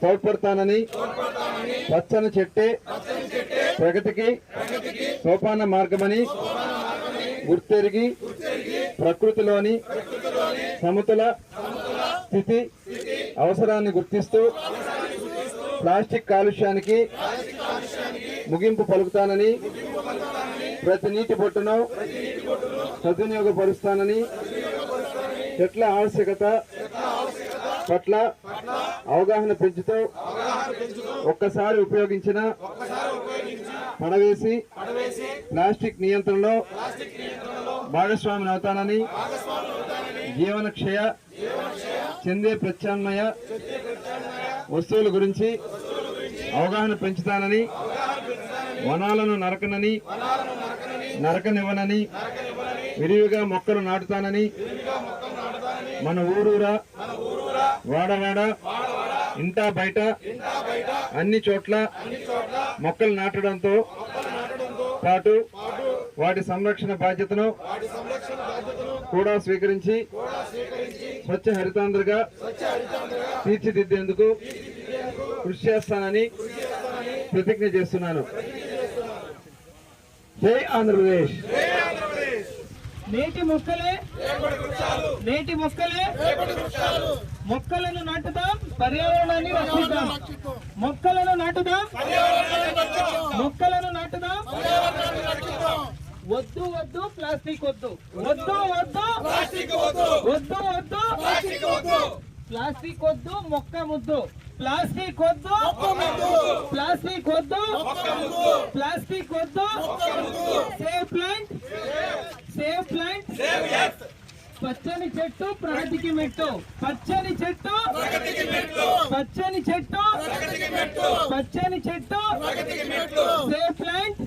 తోడ్పడతానని పచ్చని చెట్టే ప్రగతికి సోపాన మార్గమని గుర్తెరిగి ప్రకృతిలోని సమతుల స్థితి అవసరాన్ని గుర్తిస్తూ ప్లాస్టిక్ కాలుష్యానికి ముగింపు పలుకుతానని ప్రతి నీటి బొట్టును సద్వినియోగపరుస్తానని చెట్ల ఆవశ్యకత పట్ల అవగాహన పెంచుతూ ఒక్కసారి ఉపయోగించిన పడవేసి ప్లాస్టిక్ నియంత్రణలో భాగస్వామిని అవుతానని జీవన క్షయ చెందే ప్రత్యామ్నాయ వస్తువుల గురించి అవగాహన పెంచుతానని వనాలను నరకనని నరకనివ్వనని విరివిగా మొక్కలు నాటుతానని మన ఊరూరా వాడవాడ ఇంటా బయట అన్ని చోట్ల మొక్కలు నాటడంతో పాటు వాటి సంరక్షణ బాధ్యతను కూడా స్వీకరించి స్వచ్ఛ హరితాంధ్రగా తీర్చిదిద్దేందుకు కృషి చేస్తానని ప్రతిజ్ఞ చేస్తున్నాను. జై ఆంధ్రప్రదేశ్. నేటి మొక్కలే. నేటి మొక్కలే. మొక్కలను నాటుదాం పర్యావరణాన్ని రక్షిద్దాం. మొక్కలను నాటుదాం. మొక్కలను నాటుదాం. వద్దు వద్దు ప్లాస్టిక్ వద్దు. వద్దు వద్దు. వద్దు వద్దు. ప్లాస్టిక్ వద్దు మొక్క ముద్దు. ప్లాస్టిక్ వద్దు. ప్లాస్టిక్ వద్దు. ప్లాస్టిక్ వద్దు. Save plant. పచ్చని చెట్టు ప్రగతికి మెట్టు. పచ్చని చెట్టు పచ్చని చెట్టు పచ్చని చెట్టు సేఫ్ ల్యాండ్